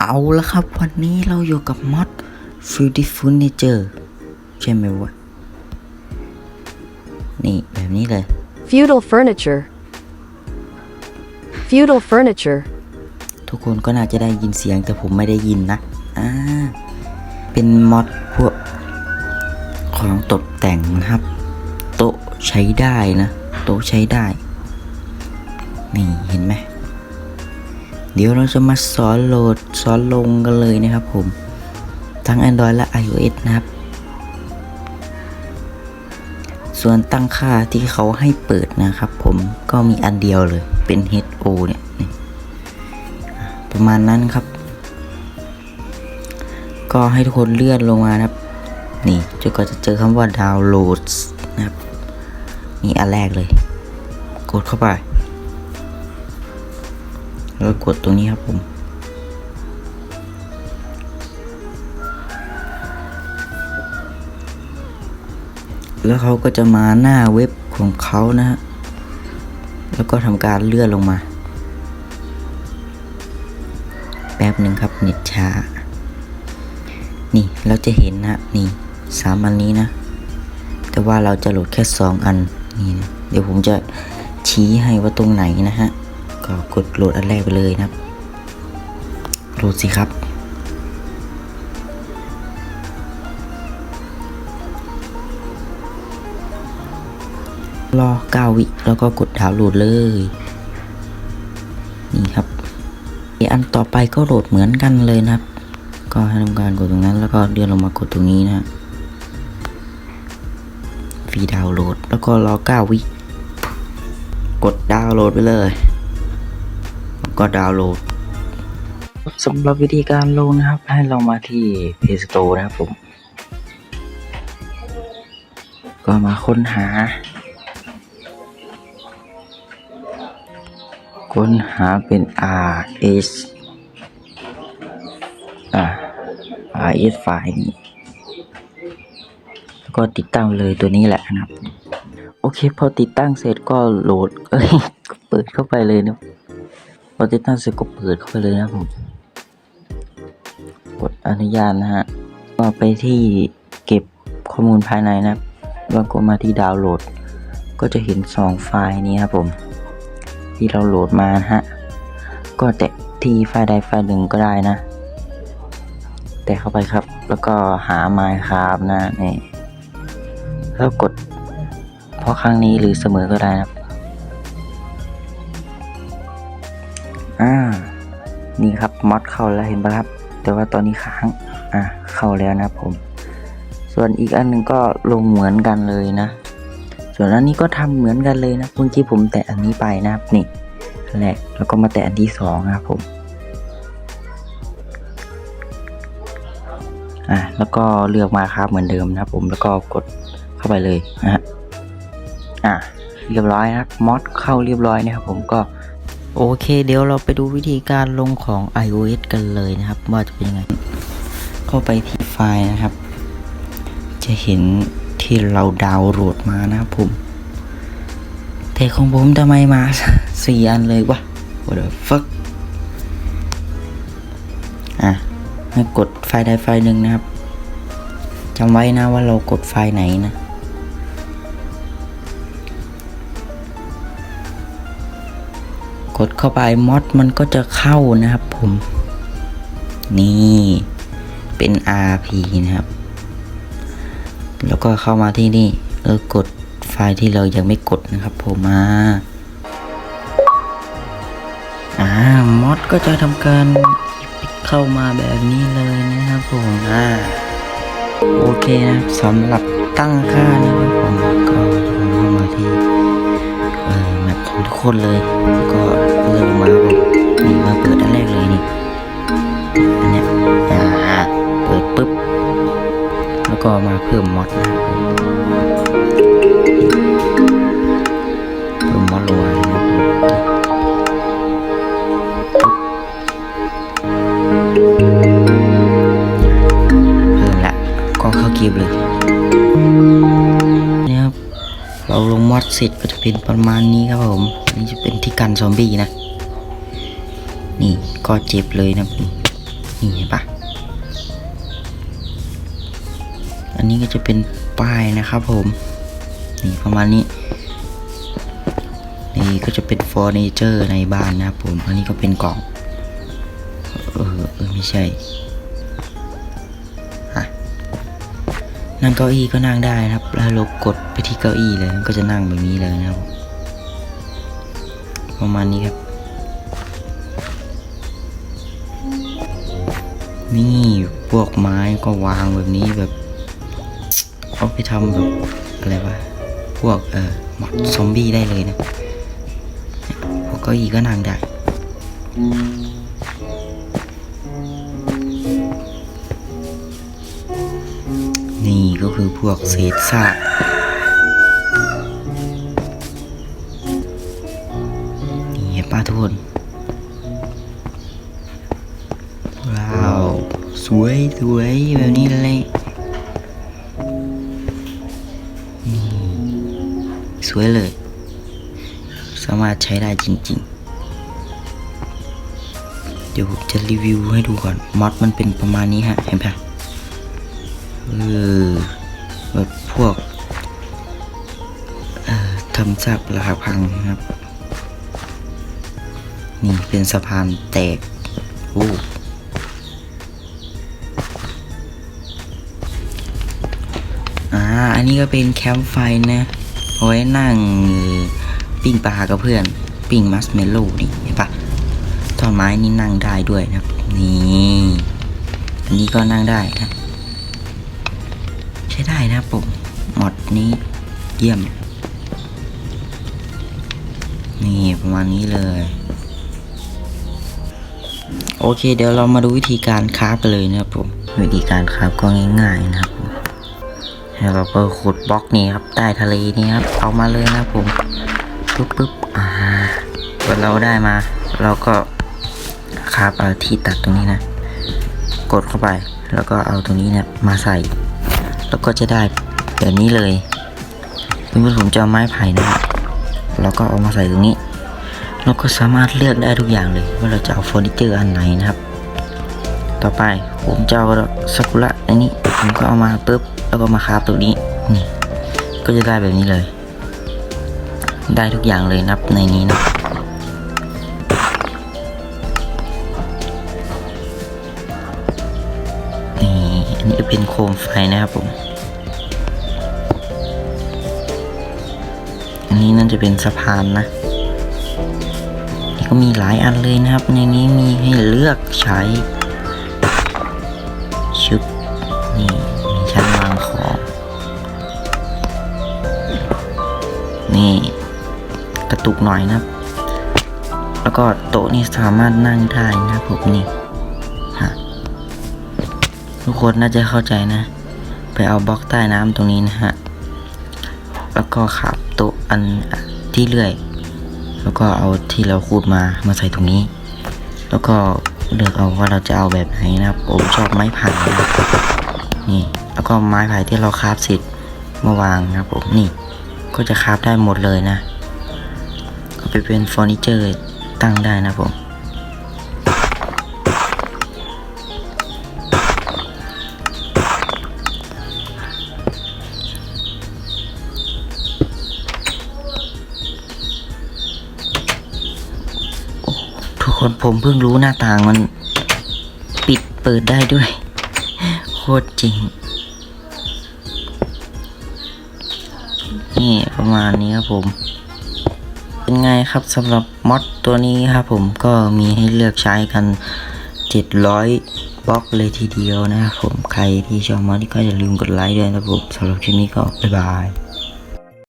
เอาละครับ วันนี้เราอยู่กับมอด Beautiful Nature ใช่ไหมวะ นี่แบบนี้เลย Feudal furniture. Feudal furniture. ทุกคนก็น่าจะได้ยินเสียงแต่ผมไม่ได้ยินนะ อ่า เป็นมอดพวก ของตกแต่งนะครับ โต๊ะใช้ได้นะ โต๊ะใช้ได้ นี่เห็นไหม เดี๋ยวเราจะมาสอนโหลดสอนลงกันเลยนะครับผม ทั้ง Android และ iOS นะครับ ส่วนตั้งค่าที่เขาให้เปิดนะครับผมก็มีอันเดียวเลยเป็น HO เนี่ยประมาณนั้นครับ ก็ให้ทุกคนเลื่อนลงมานะครับ นี่จนกว่าจะเจอคำว่าดาวน์โหลดนะครับ นี่อันแรกเลย กดเข้าไป แล้วกดตรงนี้ครับผมแล้วเขาก็จะมาหน้าเว็บของเขานะฮะ แล้วก็ทำการเลื่อนลงมา แป๊บหนึ่งครับเน็ตช้า นี่เราจะเห็นนะนี่สามอันนี้นะ แต่ว่าเราจะโหลดแค่สองอัน นี่นะเดี๋ยวผมจะชี้ให้ว่าตรงไหนนะฮะ ก็กดโหลดอันแรกไปเลยนะครับ โหลดสิครับรอ9วิแล้วก็กดดาวน์โหลดเลย นี่ครับอีอันต่อไปก็โหลดเหมือนกันเลยนะครับ ก็ให้ทำการกดตรงนั้น แล้วก็เลื่อนลงมากดตรงนี้นะฮะฟรีดาวน์โหลด แล้วก็รอ9วิกดดาวน์โหลดไปเลย ก็ดาวน์โหลดสำหรับวิธีการลงนะครับ ให้เรามาที่ Play Store นะครับผม ก็มาค้นหา ค้นหาเป็น R S อ่า R S ไฟล์นี้แล้วก็ติดตั้งเลยตัวนี้แหละนะครับ โอเค พอติดตั้งเสร็จก็โหลดเอ้ยเปิดเข้าไปเลยนะ พอติดตั้งเสร็จก็เปิดเข้าไปเลยนะครับผม กดอนุญาตนะฮะก็ไปที่เก็บข้อมูลภายในนะแล้วก็มาที่ดาวน์โหลด ก็จะเห็นสองไฟล์นี้ครับผม ที่เราโหลดมานะฮะ ก็แตะที่ไฟล์ใดไฟล์หนึ่งก็ได้นะ แตะเข้าไปครับ แล้วก็หา Minecraft นะนี่แล้วกดเพราะครั้งนี้หรือเสมอก็ได้นะ นี่ครับมอดเข้าแล้วเห็นปะครับ แต่ว่าตอนนี้ค้างอะเข้าแล้วนะผม ส่วนอีกอันหนึ่งก็ลงเหมือนกันเลยนะ ส่วนอันนี้ก็ทำเหมือนกันเลยนะเมื่อกี้ผมแตะอันนี้ไปนะครับนี่แรกแล้วก็มาแตะอันที่สองนะครับผมอะแล้วก็เลือกมาครับเหมือนเดิมนะครับผมแล้วก็กดเข้าไปเลยนะฮะอะเรียบร้อยนะครับมอดเข้าเรียบร้อยนะครับผมก็ โอเคเดี๋ยวเราไปดูวิธีการลงของ iOS กันเลยนะครับ ว่าจะเป็นยังไง เข้าไปที่ไฟล์นะครับ จะเห็นที่เราดาวน์โหลดมานะครับผม แต่ของผมทำไมมาสี่อันเลยวะ what the fuck อะให้กดไฟล์ใดไฟล์หนึ่งนะครับจำไว้นะว่าเรากดไฟล์ไหนนะ กดเข้าไปมอดมันก็จะเข้านะครับผม นี่เป็น RP นะครับ แล้วก็เข้ามาที่นี่แล้วกดไฟล์ที่เรายังไม่กดนะครับผมมาอ่ามอดก็จะทำการเข้ามาแบบนี้เลยนะครับผมอ่าโอเคนะสำหรับตั้งค่านะครับผมก็เข้ามาที่เออแมปของทุกคนเลยแล้วก็ เลือกลงมาครับผมนี่มาเปิดอันแรกเลยนี่อันเนี้ยอ่าเปิดปุ๊บ แล้วก็มาเพิ่มมอดนะเพิ่มมอดลงมานะครับเพิ่มละก็เข้าเกมเลยเนี่ยครับเราลงมอดเสร็จก็ เป็นประมาณนี้ครับผม อันนี่จะเป็นที่กันซอมบี้นะ นี่ก็เจ็บเลยนะนี่เห็นปะอันนี้ก็จะเป็นป้ายนะครับผม นี่ประมาณนี้ นี่ก็จะเป็นเฟอร์นิเจอร์ในบ้านนะครับผม อันนี้ก็เป็นกล่อง เออเออไม่ใช่ นั่งเก้าอี้ก็นั่งได้นะครับ แล้วเรากดไปที่เก้าอี้เลยมันก็จะนั่งแบบนี้เลยนะครับ ประมาณนี้ครับ นี่พวกไม้ก็วางแบบนี้แบบเอาไปทำแบบอะไรวะพวกเอ่อหมอดซอมบี้ได้เลยนะพวกเก้าอี้ก็นั่งได้ นี่ก็คือพวกเศษซากนี่ป้าทุนว้าว สวยสวยแบบนี้เลยนี่สวยเลย สามารถใช้ได้จริง ๆเดี๋ยวผมจะรีวิวให้ดูก่อน มอดมันเป็นประมาณนี้ฮะ เห็นปะ เออแบบพวกทำซากปลาพังนะครับ นี่เป็นสะพานแตกโอ้อ่า อันนี้ก็เป็นแคมป์ไฟนะเอาไว้นั่งปิ้งปลากับเพื่อน ปิ้งมัสเมลโล่นี่เห็นปะต้นไม้นี่นั่งได้ด้วยนะครับ นี่ อันนี้ก็นั่งได้นะ ช้ได้นะครับผมหมดนี้เยี่ยม นี่ประมาณนี้เลย โอเค เดี๋ยวเรามาดูวิธีการคราฟกันเลยนะครับผม วิธีการคราฟก็ง่ายๆนะครับแล้วเราก็ขุดบล็อกนี้ครับใต้ทะเลนี่ครับ เอามาเลยนะครับผมปึ๊บปึ๊บอ่าพอเราได้มา เราก็คาบเอาที่ตัดตรงนี้นะ กดเข้าไป แล้วก็เอาตรงนี้เนี่ยมาใส่ แล้วก็จะได้แบบนี้เลยสมมติผมจะเอาไม้ไผ่นะครับเราก็เอามาใส่ตรงนี้เราก็สามารถเลือกได้ทุกอย่างเลย ว่าเราจะเอาเฟอร์นิเจอร์อันไหนนะครับ ต่อไปผมจะเอาซากุระอันนี้ผมก็เอามาปุ๊บแล้วก็มาคาบตรงนี้นี่ก็จะได้แบบนี้เลย ได้ทุกอย่างเลยนับในนี้นะ อันนี้เป็นโคมไฟนะครับผม อันนี้นั่นจะเป็นสะพานนะนี่ก็มีหลายอันเลยนะครับ ในนี้มีให้เลือกใช้ชุบนี่มีชั้นวางของ นี่กระตุกหน่อยนะครับ แล้วก็โต๊ะนี่สามารถนั่งได้นะครับผมนี่ ทุกคนน่าจะเข้าใจนะ ไปเอาบล็อกใต้น้ำตรงนี้นะฮะ แล้วก็ขับโต๊ะอันที่เลื่อย แล้วก็เอาที่เราขูดมามาใส่ตรงนี้ แล้วก็เลือกเอาว่าเราจะเอาแบบไหนนะครับผมชอบไม้ไผ่นะนี่ แล้วก็ไม้ไผ่ที่เราคราฟเสร็จมาวางนะครับผมนี่ ก็จะคราฟได้หมดเลยนะเอาไปเป็นเฟอร์นิเจอร์ตั้งได้นะผม คนผมเพิ่งรู้หน้าต่างมันปิดเปิดได้ด้วย โคตรจริง นี่ประมาณนี้ครับผม เป็นไงครับสำหรับมอดตัวนี้ครับผมก็มีให้เลือกใช้กัน 700บล็อกเลยทีเดียวนะครับผมใครที่ชอบมอดก็อย่าลืมกดไลค์ด้วยนะครับผมสำหรับคลิปนี้ก็บ๊ายบาย